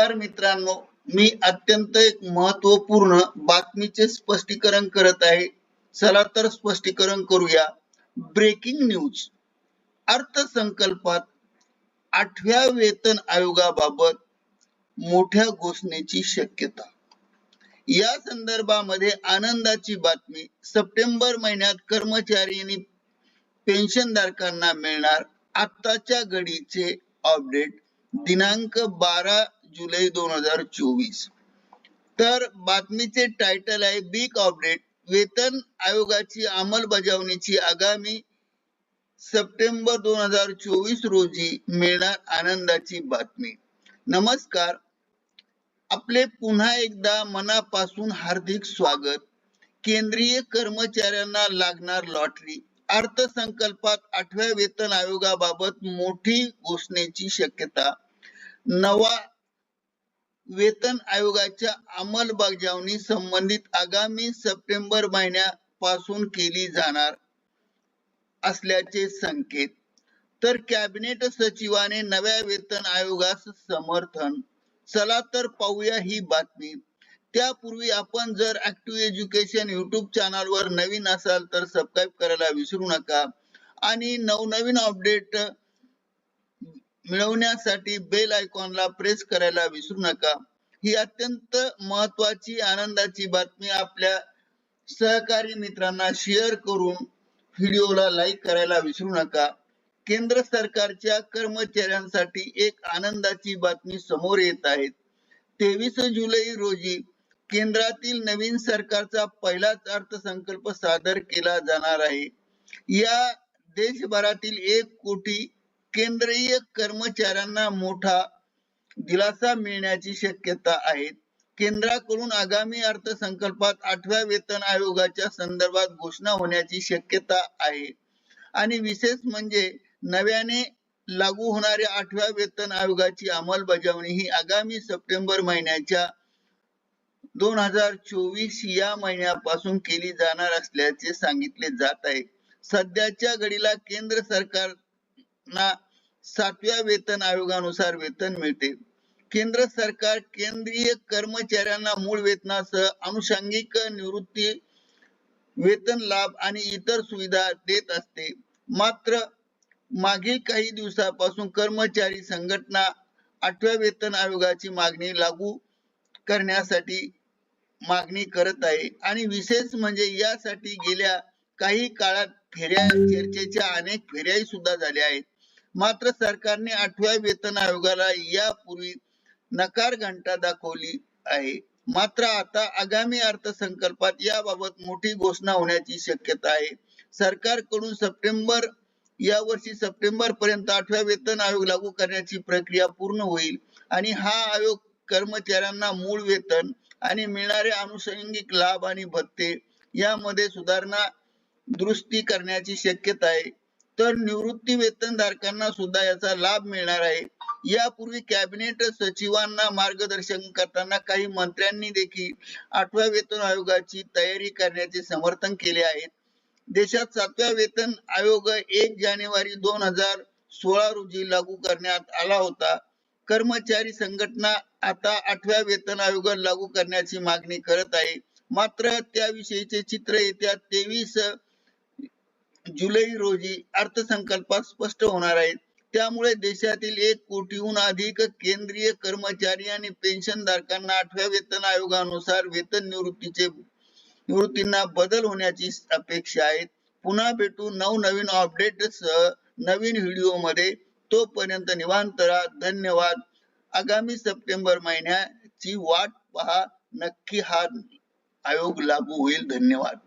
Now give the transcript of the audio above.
नमस्कार मित्रांनो मी अत्यंत एक महत्त्वपूर्ण बातमीचे स्पष्टीकरण करत आहे. चला तर स्पष्टीकरण करूया. Breaking news. अर्थसंकल्पात आठव्या वेतन आयोगाबाबत मोठ्या घोषणेची शक्यता. या संदर्भामध्ये आनंदाची बातमी सप्टेंबर महिन्यात कर्मचारी आणि पेन्शनधारकांना मिळणार आत्ताच्या घडीचे अपडेट. दिनांक बारा जुलै दोन हजार चोवीस. तर बातमीचे टायटल आहे बिग अपडेट वेतन आयोगाची अंमलबजावणीची आगामी सप्टेंबर दोन हजार चोवीस रोजी मिळणार आनंदाची बातमी. नमस्कार. आपले पुन्हा एकदा मनापासून हार्दिक स्वागत. केंद्रीय कर्मचाऱ्यांना लागणार लॉटरी. अर्थसंकल्पात आठव्या वेतन आयोगाबाबत मोठी घोषणेची शक्यता. नवा वेतन आयोगाच्या अंमलबजावणी संबंधित आगामी सप्टेंबर महिन्यापासून केली जाणार असल्याचे संकेत. तर कॅबिनेट सचिवाने नव्या वेतन आयोगास समर्थन. चला तर पाहूया ही बातमी. त्यापूर्वी आपण जर ऍक्टिव्ह एज्युकेशन युट्यूब चॅनलवर नवीन असाल तर सबस्क्राईब करायला विसरू नका. आणि नवनवीन अपडेट मिळवण्यासाठी बेल आयकॉनला प्रेस करायला विसरू नका. ही अत्यंत महत्वाची आनंदाची बातमी आपल्या सहकारी मित्रांना शेअर करून व्हिडिओला लाईक करायला विसरू नका. केंद्र सरकारच्या कर्मचाऱ्यांसाठी एक आनंदाची बातमी समोर येत आहे. तेवीस जुलै रोजी केंद्रातील नवीन सरकारचा पहिलाच अर्थसंकल्प सादर केला जाणार आहे. या देशभरातील एक कोटी केंद्रीय कर्मचाऱ्यांना मोठा दिलासा मिळण्याची शक्यता आहे. केंद्राकडून आगामी अर्थसंकल्पात आठव्या वेतन आयोगाच्या संदर्भात घोषणा होण्याची शक्यता आहे. आणि विशेष म्हणजे नव्याने लागू होणाऱ्या आठव्या वेतन आयोगाची अंमलबजावणी ही आगामी सप्टेंबर महिन्याच्या दोन हजार चोवीस या महिन्यापासून केली जाणार असल्याचे सांगितले जात आहे. सध्याच्या घडीला केंद्र सरकार सरकारना सातव्या वेतन आयोगानुसार वेतन मिळते. केंद्र सरकार केंद्रीय कर्मचाऱ्यांना मूळ वेतनासह अनुषंगिक निवृत्ती वेतन लाभ आणि इतर सुविधा देत असते. मात्र मागील काही दिवसापासून कर्मचारी संघटना आठव्या वेतन आयोगाची मागणी लागू करण्यासाठी मागणी करत आहे आणि विशेष म्हणजे यासाठी गेल्या काही काळात फेऱ्या चर्चेच्या अनेक फेऱ्याही सुद्धा झाल्या आहेत. मात्र सरकारने आठव्या वेतन आयोगाला यापूर्वी नकार घंटा दाखवली आहे. मात्र आता आगामी अर्थसंकल्पात याबाबत मोठी घोषणा होण्याची शक्यता आहे. सरकारकडून सप्टेंबर या वर्षी सप्टेंबर पर्यंत आठव्या वेतन आयोग लागू करण्याची प्रक्रिया पूर्ण होईल आणि हा आयोग कर्मचाऱ्यांना मूळ वेतन आणि मिळणारे अनुषंगिक लाभ आणि भत्ते यामध्ये सुधारणा दुरुस्ती करण्याची शक्यता आहे. तर निवृत्ती वेतनधारकांना सुद्धा याचा लाभ मिळणार आहे. यापूर्वी कॅबिनेट सचिवांना मार्गदर्शन करताना काही मंत्र्यांनी देखील आठव्या वेतन आयोगाची तयारी करण्याचे समर्थन केले आहे. देशात सातव्या वेतन आयोग एक जानेवारी दोन हजार सोळा रोजी लागू करण्यात आला होता. कर्मचारी संघटना आता आठव्या वेतन आयोग लागू करण्याची मागणी करत आहे. मात्र त्याविषयीचे चित्र येत्या तेवीस जुलै रोजी अर्थसंकल्पात स्पष्ट होणार आहे. त्यामुळे देशातील एक कोटीहून अधिक केंद्रीय कर्मचारी आणि पेन्शनधारकांना आठव्या वेतन आयोगानुसार वेतन निवृत्तीचे निवृत्तींना बदल होण्याची अपेक्षा आहे. पुन्हा भेटू नवनवीन अपडेट सह नवीन व्हिडिओमध्ये तोपर्यंत निवांत राहा. धन्यवाद. आगामी सप्टेंबर महिन्याची वाट पहा. नक्की हा आयोग लागू होईल. धन्यवाद.